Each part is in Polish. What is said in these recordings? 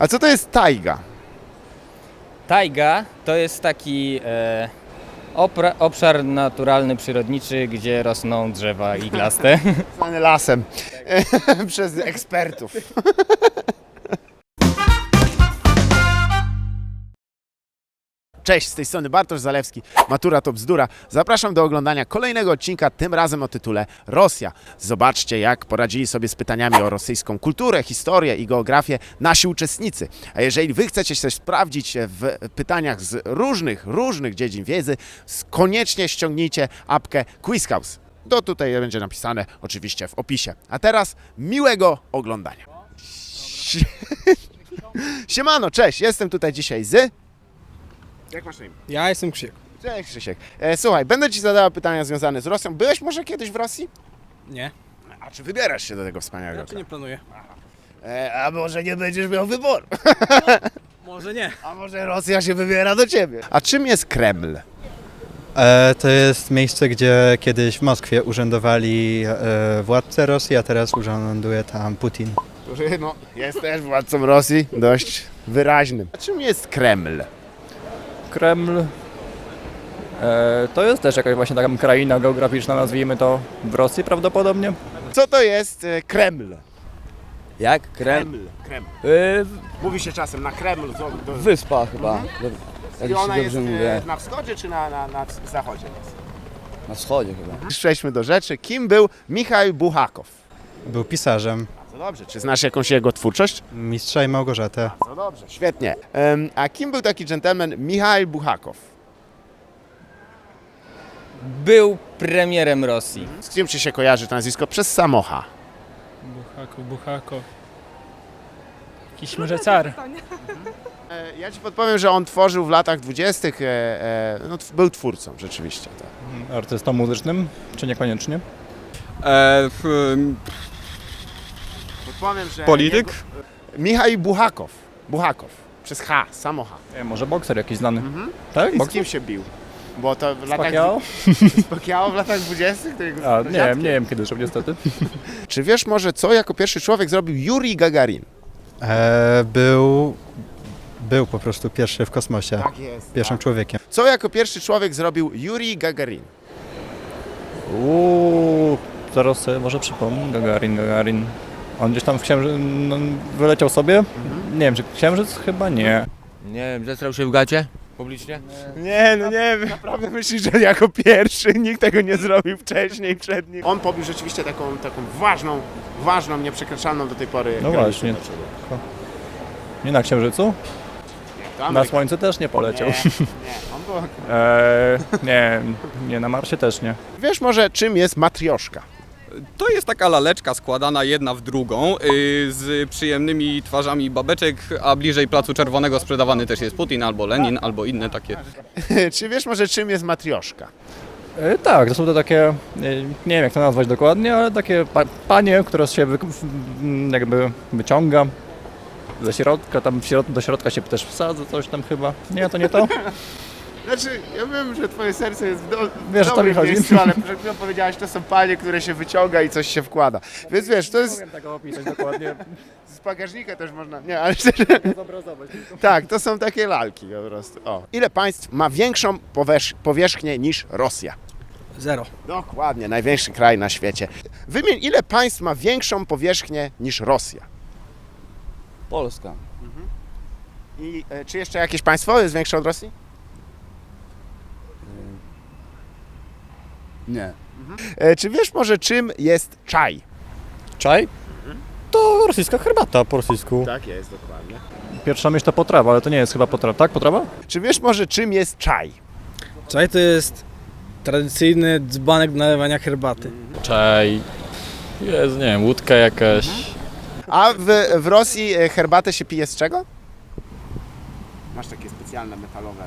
A co to jest tajga? Tajga to jest taki e, opra, obszar naturalny, przyrodniczy, gdzie rosną drzewa iglaste. Zwany lasem przez ekspertów. Cześć, z tej strony Bartosz Zalewski, Matura to bzdura. Zapraszam do oglądania kolejnego odcinka, tym razem o tytule Rosja. Zobaczcie, jak poradzili sobie z pytaniami o rosyjską kulturę, historię i geografię nasi uczestnicy. A jeżeli wy chcecie się sprawdzić w pytaniach z różnych, różnych dziedzin wiedzy, koniecznie ściągnijcie apkę Quizhouse. To tutaj będzie napisane oczywiście w opisie. A teraz miłego oglądania. Sie- Siemano, cześć, jestem tutaj dzisiaj z... Jak masz na imię? Ja jestem Krzyk. Cześć Krzysiek. E, słuchaj, będę Ci zadała pytania związane z Rosją. Byłeś może kiedyś w Rosji? Nie, A czy wybierasz się do tego wspaniałego raczej nie planuję. E, a może nie będziesz miał wyboru? Może nie. A może Rosja się wybiera do Ciebie? A czym jest Kreml? E, to jest miejsce, gdzie kiedyś w Moskwie urzędowali e, władcy Rosji, a teraz urzęduje tam Putin. Który, no, jest też władcą Rosji, dość wyraźnym. A czym jest Kreml? Kreml e, to jest też jakaś właśnie taka kraina geograficzna, nazwijmy to w Rosji prawdopodobnie. Co to jest e, Kreml? Jak? Krem? Kreml. Kreml. Y, Mówi się czasem na Kreml. To, to, wyspa chyba. Jak I ona jest mówię. na wschodzie czy na, na, na zachodzie? Na wschodzie chyba. Przejdźmy do rzeczy. Kim był Michał Buchakow? Był pisarzem, Bardzo dobrze. Czy znasz jakąś jego twórczość? mistrza i Małgorzatę. No dobrze, świetnie. Em, a kim był taki dżentelmen Michał Buchakow? Był premierem Rosji. Z kim ci się kojarzy to nazwisko? Przez Samocha. Buchako, Buchako. Jakiś może car. E, ja ci podpowiem, że on tworzył w latach dwudziestych, e, e, no, tw- był twórcą rzeczywiście. Tak. Artystą muzycznym, czy niekoniecznie? E, f, m, Podpowiem, że polityk? Michał Buchakow. Buchakow. Przez H, Samocha. Nie, może bokser jakiś znany. Mhm. Tak? I z Bokser? kim się bił? Bo to w latach... Pacquiao? Z Pacquiao w latach dwudziestych? To jego A, nie dziadkiem. wiem, nie wiem kiedy, żeby niestety. Czy wiesz może, co jako pierwszy człowiek zrobił Yuri Gagarin? E, był, był po prostu pierwszy w kosmosie, Tak jest. pierwszym człowiekiem. Co jako pierwszy człowiek zrobił Yuri Gagarin? Uuu, zaraz sobie może przypomnę. Gagarin, Gagarin. On gdzieś tam w księży... No, wyleciał sobie? Nie wiem, czy księżyc? Chyba nie. Nie wiem, zestrał się w gacie publicznie? Nie, no nie wiem. Naprawdę myślisz, że jako pierwszy nikt tego nie zrobił wcześniej, przed nim. On pobił rzeczywiście taką, taką ważną, ważną, nieprzekraczalną do tej pory No granicę właśnie. Nie na księżycu? To Na Ameryka. słońce też nie poleciał. Nie, nie. On był... Eee, nie, nie, na Marsie też nie. Wiesz może, czym jest matrioszka? To jest taka laleczka składana jedna w drugą y, z przyjemnymi twarzami babeczek, a bliżej Placu Czerwonego sprzedawany też jest Putin albo Lenin albo inne takie. Czy wiesz może, czym jest matrioszka? E, tak, to są te takie, e, nie wiem jak to nazwać dokładnie, ale takie pa panie, które się wy w- m, jakby wyciąga ze środka, tam w środ do środka się też wsadza coś tam chyba. Nie, to nie to? Znaczy, ja wiem, że twoje serce jest w, do, w Wiesz, dobrym mi chodzi. miejscu, ale przed chwilą powiedziałeś, to są panie, które się wyciąga i coś się wkłada. Więc wiesz, to jest... Nie wiem tego opisać dokładnie, Z bagażnika też można... Nie, ale. Tak, to są takie lalki po prostu. O. Ile państw ma większą powierz- powierzchnię niż Rosja? Zero. Dokładnie, największy kraj na świecie. Wymień, ile państw ma większą powierzchnię niż Rosja? Polska. I e, czy jeszcze jakieś państwo jest większe od Rosji? Nie. E, czy wiesz może czym jest czaj? Czaj? To rosyjska herbata po rosyjsku. Tak jest, dokładnie. Pierwsza myśl to potrawa, ale to nie jest chyba potrawa, tak? Potrawa? Czy wiesz może czym jest czaj? Czaj to jest tradycyjny dzbanek do nalewania herbaty. Czaj. Jest, nie wiem, łódka jakaś. A w, w Rosji e, herbatę się pije z czego? Masz takie specjalne metalowe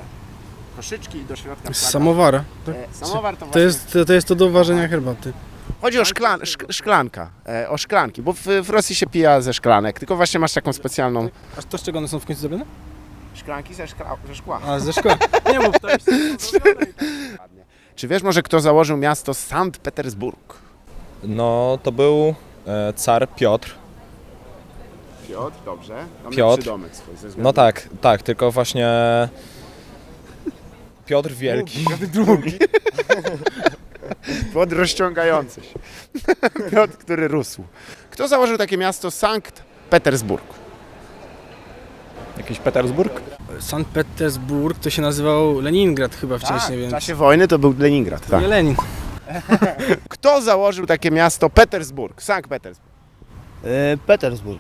koszyczki i do środka wkładasz- samowara. E, Samowar to, To jest, to, to jest to do ważenia herbaty. Chodzi o szklan, szk- szklanka, e, o szklanki, bo w, w Rosji się pija ze szklanek, tylko właśnie masz taką specjalną... A to z czego one są w końcu zrobione? Szklanki ze, szkla, ze szkła. A, ze szkła. Nie, bo to jest... Czy wiesz może kto założył miasto Sankt Petersburg? No, to był e, car Piotr. Piotr, dobrze. Mamy Piotr. przydomek swój No tak, tak, tylko właśnie Piotr Wielki. Piotr drugi. Piotr rozciągający się. Piotr, który rósł. Kto założył takie miasto Sankt Petersburg? Jakiś Petersburg? Sankt Petersburg to się nazywał Leningrad chyba wcześniej, Tak, w więc... czasie wojny to był Leningrad. Tak. Nie Lenin. Kto założył takie miasto Petersburg? Sankt Petersburg. E, Petersburg.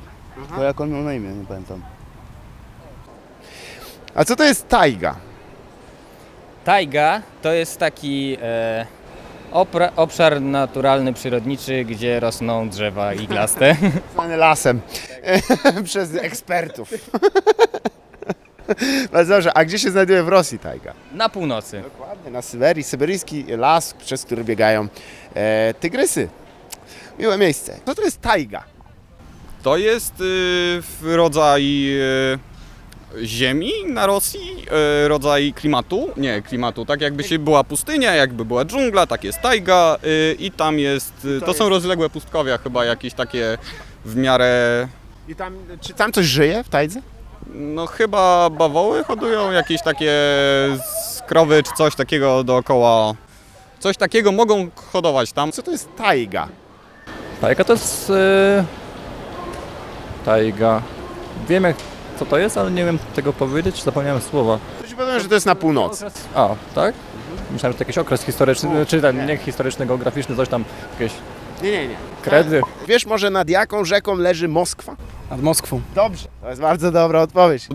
Bo jak on miał na imię, nie pamiętam. A co to jest tajga? Tajga to jest taki e, opra, obszar naturalny, przyrodniczy, gdzie rosną drzewa iglaste. Zwany lasem przez ekspertów. Bardzo dobrze. A gdzie się znajduje w Rosji tajga? Na północy. Dokładnie, na Syberii. Syberyjski las, przez który biegają e, tygrysy. Miłe miejsce. Co to jest tajga? To jest y, rodzaj y, ziemi na Rosji, y, rodzaj klimatu. Nie, klimatu, tak jakby się była pustynia, jakby była dżungla, tak jest tajga y, i tam jest, y, To są rozległe pustkowia chyba jakieś takie w miarę, I tam, czy tam coś żyje w tajdze? no chyba bawoły hodują, jakieś takie z krowy czy coś takiego dookoła. Coś takiego mogą hodować tam. Co to jest tajga? Tajga to jest... Yy... Tajga. Wiem jak, co to jest, ale nie wiem tego powiedzieć, zapomniałem słowa. To ci powiem, że to jest na północy. A, tak? Myślałem, że to jakiś okres historyczny, czy ten, nie historyczny, geograficzny, coś tam, jakieś Nie, nie, nie. kredy. Wiesz może nad jaką rzeką leży Moskwa? Nad Moskwą. Dobrze. To jest bardzo dobra odpowiedź.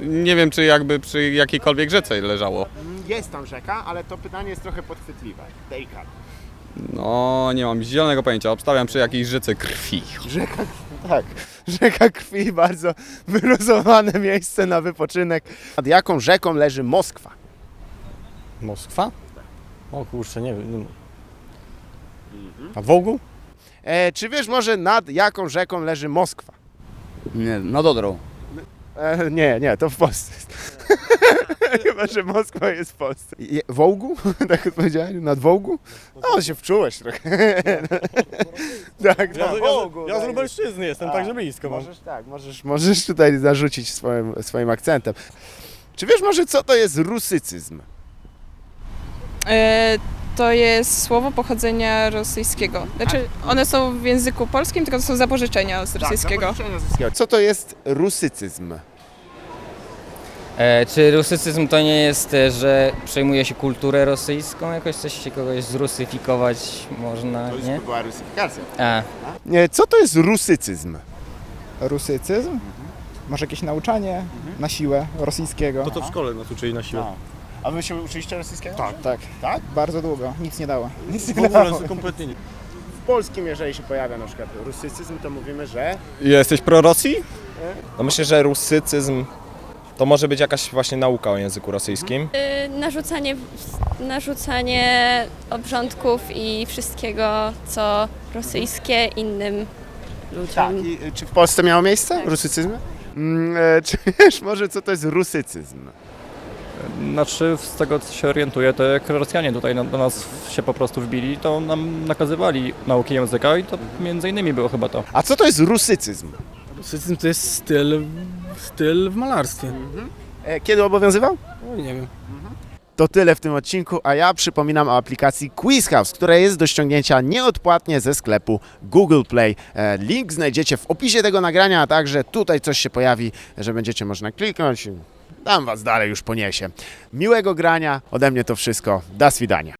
Nie wiem czy jakby przy jakiejkolwiek rzece leżało. Jest tam rzeka, ale to pytanie jest trochę podchwytliwe. Delikatne. No, nie mam zielonego pojęcia. Obstawiam przy jakiejś rzece krwi. Rzeka, tak. Rzeka krwi, bardzo wyluzowane miejsce na wypoczynek. Nad jaką rzeką leży Moskwa? Moskwa? O kurczę, nie wiem. A Wołgu? E, czy wiesz może nad jaką rzeką leży Moskwa? Nie, nad Odrą. E, nie, nie, to w Polsce jest. Chyba, że Moskwa jest w Polsce. Je, Wołgu? tak odpowiedziałem? Nad Wołgu? No, się wczułeś trochę. tak, Wołgu. tak. Lubelszczyzny jestem, także blisko Możesz, tak, możesz, możesz tutaj zarzucić swoim, swoim akcentem. Czy wiesz może, co to jest rusycyzm? E, To jest słowo pochodzenia rosyjskiego. Znaczy, one są w języku polskim, tylko to są zapożyczenia z rosyjskiego. Co to jest rusycyzm? E, czy rusycyzm to nie jest, e, że przejmuje się kulturę rosyjską? Jakoś coś się kogoś zrusyfikować można, nie? była rusyfikacja. A, Nie, co to jest rusycyzm? Rusycyzm? Może jakieś nauczanie na siłę rosyjskiego? To to w szkole nas uczyli na siłę. A wy się uczyliście rosyjskiego? Tak, tak. Tak? Bardzo długo, nic nie dało. Nic W ogóle kompletnie nie. W polskim, jeżeli się pojawia na przykład rusycyzm, to mówimy, że... Jesteś pro Rosji? No myślę, że rusycyzm to może być jakaś właśnie nauka o języku rosyjskim. narzucanie, narzucanie obrządków i wszystkiego, co rosyjskie innym ludziom. Tak. I, y, czy w Polsce miało miejsce rusycyzm? Mm, e, czy wiesz może, co to jest rusycyzm? Znaczy, z tego co się orientuję, to jak Rosjanie tutaj na- do nas się po prostu wbili, to nam nakazywali nauki języka i to między innymi było chyba to. A co to jest rusycyzm? Rusycyzm to jest styl, styl w malarstwie. E, kiedy obowiązywał? O, nie wiem. To tyle w tym odcinku, a ja przypominam o aplikacji Quiz House, która jest do ściągnięcia nieodpłatnie ze sklepu Google Play. E, Link znajdziecie w opisie tego nagrania, a także tutaj coś się pojawi, że będziecie można kliknąć. Tam was dalej już poniesie. Miłego grania, ode mnie to wszystko. Do swidania.